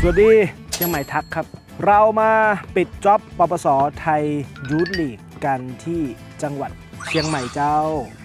สวัสดีเชียงใหม่ทักครับ เรามาปิดจ็อบปปสไทยยูทลีกกันที่จังหวัด เชียงใหม่เจ้า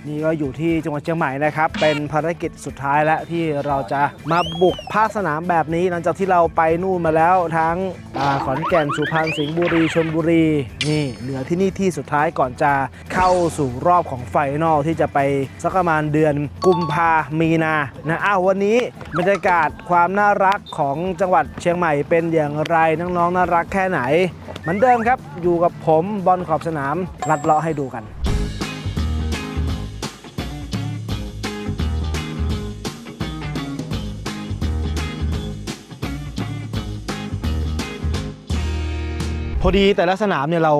นี่ก็อยู่ที่จังหวัดเชียงใหม่นะครับ เป็นภารกิจสุดท้ายแล้วที่เราจะมาบุกภาคสนามแบบนี้ หลังจากที่เราไปนู่นมาแล้วทั้งอขอนแก่นสุพรรณสิงห์บุรีชลบุรี นี่เหลือที่นี่ที่สุดท้ายก่อนจะเข้าสู่รอบของไฟนอลที่จะไปสักประมาณเดือนกุมภามีนานะอ้าววันนี้บรรยากาศความน่ารักของจังหวัดเชียงใหม่เป็นอย่างไรน้องๆน่ารักแค่ไหนเหมือนเดิมครับอยู่กับผมบอลขอบสนามลัดเลาะให้ดูกัน พอดีแต่ละสนามเนี่ยเรา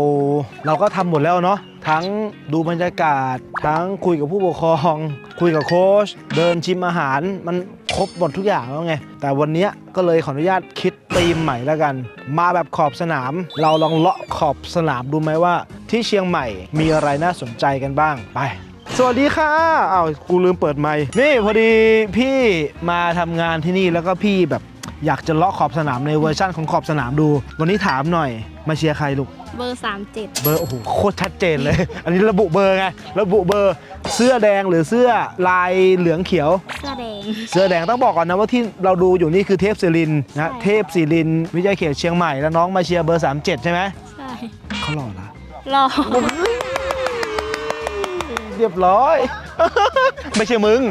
เราก็ทำหมดแล้วเนาะทั้งดูบรรยากาศ ทั้งคุยกับผู้ปกครอง คุยกับโค้ชเดินชิมอาหารมันครบหมดทุกอย่างแล้วไง แต่วันนี้ก็เลยขออนุญาตคิดธีมใหม่แล้วกัน มาแบบขอบสนาม เราลองเลาะขอบสนามดูไหมว่า ที่เชียงใหม่มีอะไรน่าสนใจกันบ้างไปสวัสดีค่ะอ้าวกูลืมเปิดไมค์นี่พอดีพี่มาทำงานที่นี่แล้วก็พี่แบบ อยากจะเลาะขอบสนามในเวอร์ชั่นของขอบสนามดู วันนี้ถามหน่อยมาเชียร์ใครลูก เบอร์ 37 เบอร์โอ้โหโคตรชัดเจนเลย อันนี้ระบุเบอร์ไงระบุเบอร์เสื้อแดงหรือเสื้อลายเหลืองเขียว เสื้อแดง เสื้อแดงต้องบอกก่อนนะว่าที่เราดูอยู่นี่คือเทพศิรินทร์นะใช่ เทพศิรินทร์วิจัยเขตเชียงใหม่แล้วน้องมาเชียร์เบอร์ 37 ใช่ไหมใช่เขาหล่อละ รอ เรียบร้อย ไม่ใช่มึง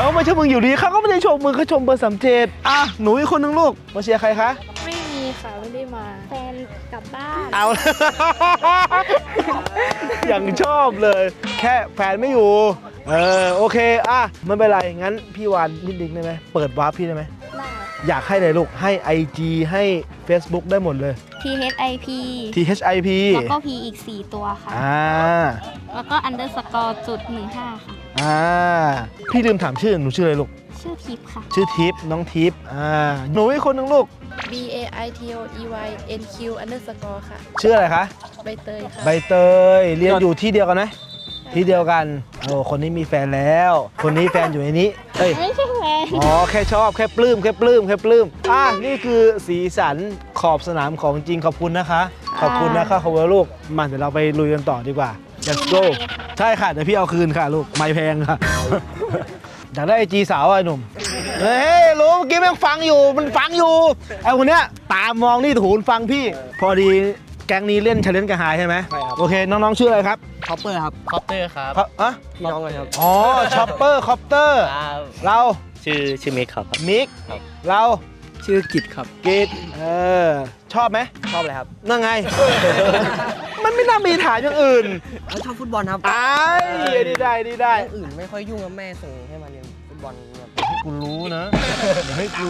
เขาไม่ใช่มึงอยู่ดีเขาก็ไม่ได้ชมมึงเขาชมเบอร์37อะหนูอีกคนนึงลูกมาเชียร์ใครคะไม่มีค่ะไม่ได้มาแฟนกลับบ้านเอา อย่างชอบเลย แค่แฟนไม่อยู่เออโอเคอะไม่เป็นไรงั้นพี่วานนิดนึงได้ไหมเปิดวาร์ปพี่ได้ไหมได้อยากให้เลยลูกให้ IG ให้ Facebook ได้หมดเลย THIP THIP แล้วก็ P อีก 4 ตัวค่ะ อ่า แล้วก็ underscore จุด15ค่ะ อ่าพี่ลืมถามชื่อหนูชื่ออะไรลูก ชื่อทิปค่ะ ชื่อทิปน้องทิปอ่าหนูอีกคนนึงลูก B A I T O E Y N Q underscore ค่ะ ชื่ออะไรคะใบเตยค่ะ ใบเตยเรียนอยู่ที่เดียวกันไหมที่เดียวกันโอ้คนนี้มีแฟนแล้ว คนนี้แฟนอยู่ในนี้เอ้ย ไม่ใช่แฟนอ๋อ แค่ชอบแค่ปลื้มแค่ปลื้มแค่ปลื้มอะนี่คือสีสันขอบสนามของจริงขอบคุณนะคะ ขอบคุณนะคะขอบคุณลูกมาเดี๋ยวเราไปลุยกันต่อดีกว่า let's go ใช่ค่ะเดี๋ยวพี่เอาคืนค่ะลูก ไม่แพงค่ะ อยากได้ไอจีสาวอะไอ้หนุ่ม เฮ้ยรู้เมื่อกี้แม่งฟังอยู่ มันฟังอยู่ ไอ้คนเนี้ยตามมองนี่ถูนฟังพี่ พอดีแก๊งนี้เล่นชาเลนจ์กับไฮใช่ไหมใช่ครับ โอเค น้องๆชื่ออะไรครับคอปเปอร์ครับคอปเตอร์ครับครับอะพี่น้องกันครับอ๋อชอปเปอร์คอปเตอร์ ครับเราชื่อชื่อมิกครับ มิกครับ เราชื่อกิจครับกิดเออชอบไหมชอบอะไรครับนั่นไง มันไม่น่ามีถามอย่างอื่นชอบฟุตบอลครับอ้ายดีได้ดีได้อย่างอื่นไม่ค่อยยุ่งกับแม่ส่งให้มาเรียนฟุตบอลครับให้กูรู้นะให้กู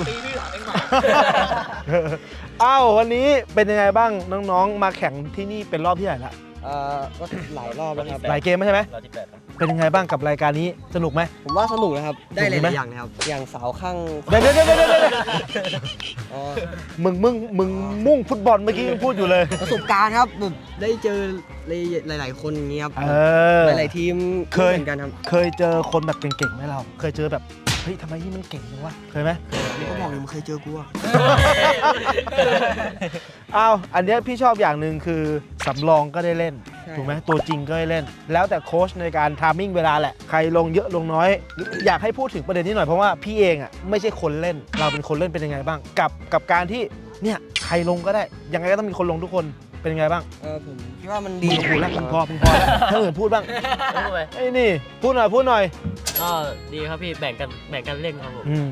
อ้าววันนี้เป็นยังไงบ้างน้องๆ มาแข่งที่นี่เป็นรอบที่ไหนละ เอ่อก็หลายรอบแล้วครับ หลายเกมใช่ไหมเป็นยังไงบ้างกับรายการนี้สนุกไหม ผมว่าสนุกนะครับ ได้หสนุกไหมลายๆอย่างนะครับ อย่างสาวข้างเดี๋ยวเดี๋ยวเดี๋ยวเดี๋ยวเดี๋ยวอ๋อมึงมึงมึงมุ่งฟุตบอลเมื่อกี้ยังพูดอยู่เลย ประสบการณ์ครับแบบได้เจอหลายๆคนอย่างเงี้ยครับเออ หลายๆทีมเคยเหมือนกันครับ เคยเจอคนแบบเก่งๆไหมเรา เคยเจอแบบ เฮ้ยทำไมนี่มันเก่งจังวะเคยไหมก็บอกเลยมันเคยเจอกูอะอ้าวอันเนี้ยพี่ชอบอย่างหนึ่งคือสำรองก็ได้เล่น ถูกไหมตัวจริงก็ได้เล่น แล้วแต่โค้ชในการทามมิ่งเวลาแหละ ใครลงเยอะลงน้อย อยากให้พูดถึงประเด็นนี้หน่อยเพราะว่าพี่เองอะไม่ใช่คนเล่น เราเป็นคนเล่นเป็นยังไงบ้าง กับกับการที่เนี่ยใครลงก็ได้ ยังไงก็ต้องมีคนลงทุกคนเป็นยังไงบ้างเออผมคิดว่ามันมึดีงพูดแล้วมึงพอมึงพอแล้วถ้าอื่นพูดบ้างไอ้นี่ พูดหน่อยพูดหน่อย ก็ดีครับพี่แบ่งกันแบ่งกันเล่นครับผมอืม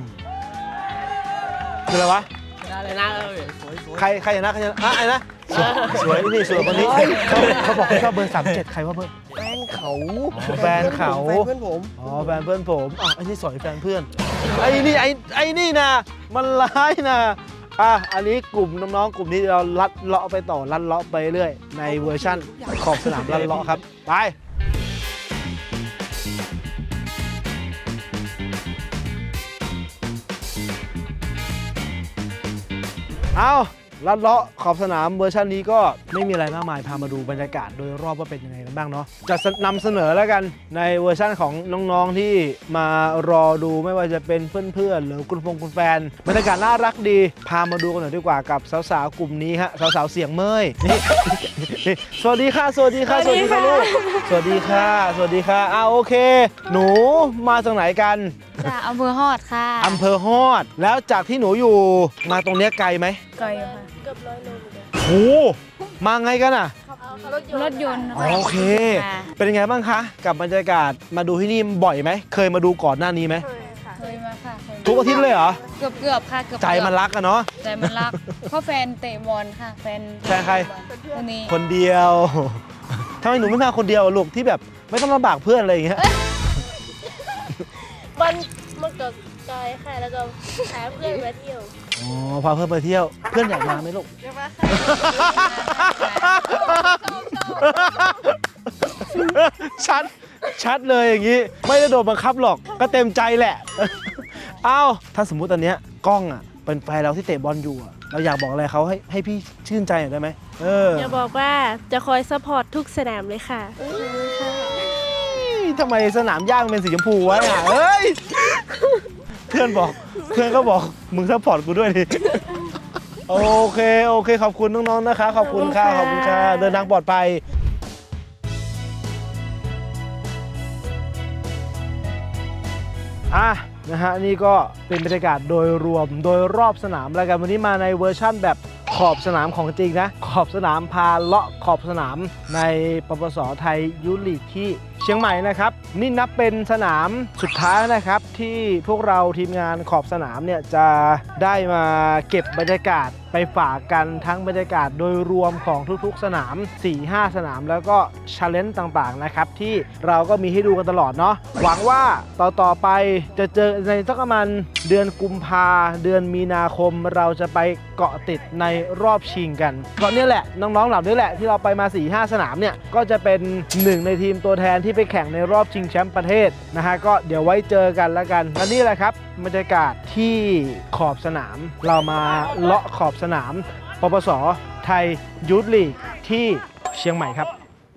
คืออะไรวะ ชนะเลย ใครใครชนะใครชนะอะไอ้นะสวยสวยนี่สวยคนนี้เขาเขาบอกเขาชอบเบอร์สามเจ็ดใครว่าเบอร์ แฟนเขาอ๋อแฟนเขา แฟนเพื่อนผม อ๋อแฟนเพื่อนผมอะไอ้นี่สอยแฟนเพื่อน ไอ้นี่ไอ้ไอ้นี่นะมันร้ายนะอะอันนี้กลุ่มน้องๆกลุ่มนี้เราลัดเลาะไปต่อลัดเลาะไปเรื่อยในเวอร์ชั่นขอบสนามลัดเลาะครับไป เอาลัดเลาะขอบสนามเวอร์ชันนี้ก็ไม่มีอะไรมากมายพามาดูบรรยากาศโดยรอบว่าเป็นยังไงกันบ้างเนาะจะนำเสนอแล้วกันในเวอร์ชันของน้องๆที่มารอดูไม่ว่าจะเป็นเพื่อนๆหรือคุณฟงคุณแฟนบรรยากาศน่ารักดี พามาดูกันหน่อยดีกว่ากับสาวๆกลุ่มนี้ฮะสาวๆเสียงเมยนี่นี่สวัสดีค่ะ สวัสดีค่ะ สวัสดีค่ะลูกสวัสดีค่ะ สวัสดีค่ะอ่าโอเค หนูมาจากไหนกัน จากอำเภอฮอดค่ะอำเภอฮอด แล้วจากที่หนูอยู่มาตรงเนี้ยไกลไหมไกลค่ะเกือบร้อยโลเหมือนกันโหมาไงกันอะ รถยนต์รถยนต์อ๋อโอเคค่ะเป็นยังไงบ้างคะ กับบรรยากาศมาดูที่นี่บ่อยไหม เคยมาดูก่อนหน้านี้ไหม เคยค่ะเคยมาค่ะเคยทุกอาทิตย์เลยเหรอ เกือบเกือบๆค่ะเกือบๆใจมันรักอะเนาะ ใจมันรักเพราะแฟนเตะบอลค่ะ แฟนแฟนใคร คนนี้คนเดียว ทำไมหนูไม่มาคนเดียวอะลูกที่แบบไม่ต้องลำบากเพื่อนอะไรอย่างเงี้ยมัน มันก็ไกลค่ะ แล้วก็หาเพื่อนมาเที่ยว อ๋อพาเพื่อนไปเที่ยว เพื่อนอยากมาไหมลูกเยอะมากค่ะชัด ชัดเลยอย่างนี้ ไม่ได้โดนบังคับหรอก ก็เต็มใจแหละ เอ้า ถ้าสมมุติตอนเนี้ยกล้องอะ เป็นแฟนเราที่เตะบอลอยู่อะเราอยากบอกอะไรเขาให้ให้พี่ชื่นใจหน่อยได้ไหมเออ อย่าบอกว่าจะคอยซัพพอร์ตทุกสนามเลยค่ะ ทำไมสนามย่างเป็นสีชมพูวะเนี่ยเอ้ย เพื่อนบอก เพื่อนก็บอก มึงซัพพอร์ตกูด้วยดิ โอเค โอเค ขอบคุณน้องๆ นะคะ ขอบคุณค่ะ ขอบคุณค่ะ เดินทางปลอดภัยอะนะฮะนี่ก็เป็นบรรยากาศโดยรวมโดยรอบสนามแล้วกันวันนี้มาในเวอร์ชั่นแบบขอบสนามของจริงนะ ขอบสนามพาเลาะขอบสนามในปปสไทยยุทธลีกที่เชียงใหม่นะครับ นี่นับเป็นสนามสุดท้ายนะครับ ที่พวกเราทีมงานขอบสนามเนี่ยจะได้มาเก็บบรรยากาศไปฝากกันทั้งบรรยากาศโดยรวมของทุกๆสนาม 4-5 สนาม แล้วก็ช l เลน g e ต่างๆนะครับที่เราก็มีให้ดูกันตลอดเนาะหวังว่าต่อๆไปจะเจอในสักประมาณเดือนกุมภาเดือนมีนาคมเราจะไปเกาะติดในรอบชิงกันก็เนี่ยแหละน้องๆเหล่านี้แหละที่เราไปมา 4-5 สนามเนี่ยก็จะเป็นหนึ่งในทีมตัวแทนที่ไปแข่งในรอบชิงแชมป์ประเทศนะฮะก็เดี๋ยวไว้เจอกันแล้วกันและนี่แหละครับบรรยากาศที่ขอบสนาม เรามาเลาะขอบสนามปปสไทยยูทลีกที่เชียงใหม่ครับ